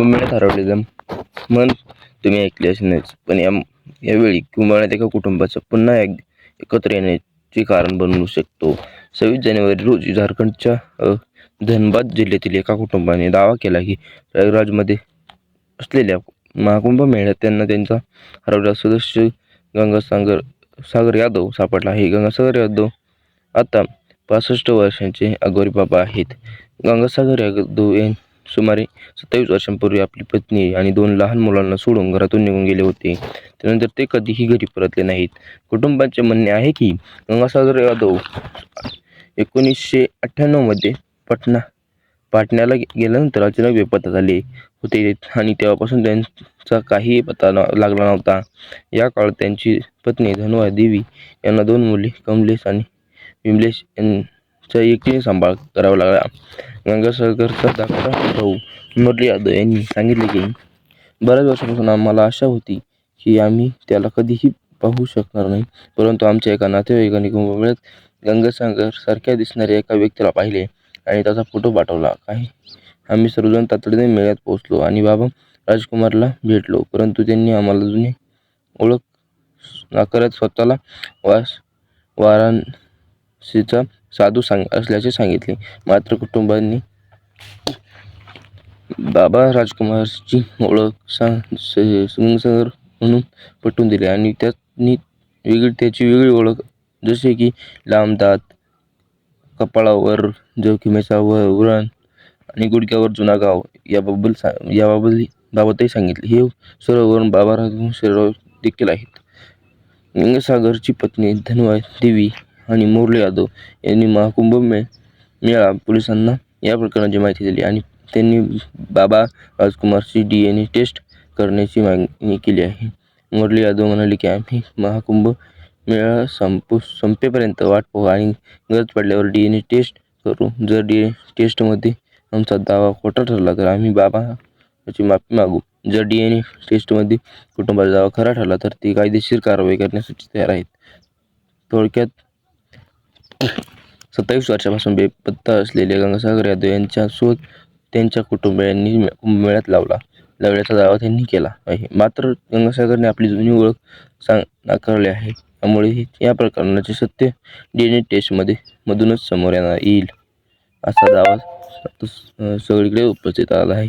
कुंभमेळ्यात जम. मन तुम्ही ऐकले असणारच पण या यावेळी कुंभमेळ्यात एका कुटुंबाचं पुन्हा एक एकत्र येण्याचे कारण बनू शकतो. सव्वीस जानेवारी रोजी झारखंडच्या धनबाद जिल्ह्यातील एका कुटुंबाने दावा केला की प्रयागराजमध्ये असलेल्या महाकुंभ मेळ्यात त्यांना त्यांचा हरवलेला सदस्य गंगासागर सागर यादव सापडला आहे. गंगासागर यादव आता पासष्ट वर्षांचे अगोरी बाबा आहेत. गंगासागर यादव यांनी सुमारे सत्तावीस वर्षांपूर्वी आपली पत्नी आणि दोन लहान मुलांना सोडून घरातून निघून गेले होते. त्यानंतर ते कधीही घरी परतले नाहीत. कुटुंबाचे म्हणणे आहे की गंगासागर यादव एकोणीसशे अठ्ठ्याण्णवमध्ये पटना पाटण्याला गेल्यानंतर अचानक बेपत्ता झाले होते आणि तेव्हापासून त्यांचा काही पत्ता लागला नव्हता. या काळात त्यांची पत्नी धनवा देवी यांना दोन मुले कमलेश आणि विमलेश यांचा एकटीने सांभाळ करावा लागला. गंगासागरचा धाकटा भाऊ मुरली यादव यांनी सांगितले की बऱ्याच वर्षापासून आम्हाला आशा होती की आम्ही त्याला कधीही पाहू शकणार नाही परंतु आमच्या एका नातेवाईकाने कुंभमेळ्यात गंगासागर सारख्या दिसणाऱ्या एका व्यक्तीला पाहिले आणि त्याचा फोटो पाठवला. काही आम्ही सर्वजण तातडीने मेळ्यात पोहोचलो आणि बाबा राजकुमारला भेटलो परंतु त्यांनी आम्हाला जुनी ओळख नाकारत स्वतःला वास वाराणसीचा साधू सांग असल्याचे सांगितले. मात्र कुटुंबांनी बाबा राजकुमारची ओळख सा सिंगसर म्हणून पटवून दिली आणि त्यांनी वेगळी त्याची वेगळी ओळख जसे की लांब दात कपाळावर जोखिमेचा व उरण आणि गुडघ्यावर जुना गाव याबाबत सा याबाबत बाबतही सांगितले. हे सर्व वरून बाबा राजकुमार देखील आहेत. गंगासागरची पत्नी धनवा देवी आणि मुरली यादव यांनी महाकुंभ मे मेळा पोलिसांना या प्रकरणाची माहिती दिली आणि त्यांनी बाबा राजकुमारची डी एन ए टेस्ट करण्याची मागणी केली आहे. मुरली यादव म्हणाले की आम्ही महाकुंभ मेळा संपू संपेपर्यंत वाट पाहू आणि गरज पडल्यावर डी एन ए टेस्ट करू. जर डी एन टेस्टमध्ये आमचा दावा खोटा ठरला तर आम्ही बाबा याची माफी मागू. जर डी एन ए टेस्टमध्ये कुटुंबाचा दावा खरा ठरला तर ती कायदेशीर कारवाई करण्यासाठी तयार आहेत. थोडक्यात सत्तावीस वर्षापासून बेपत्ता असलेले गंगासागर यादव यांच्या शोध त्यांच्या कुटुंबियांनी मेळ्यात कुंभमेळ्यात लावला. लावल्याचा दावा त्यांनी केला आहे. मात्र गंगासागरने आपली जुनी ओळख सांग नाकारली आहे. त्यामुळे या प्रकरणाचे सत्य डी एन ए टेस्टमध्ये मधूनच समोर येणार येईल असा दावा सगळीकडे उपस्थित आला आहे.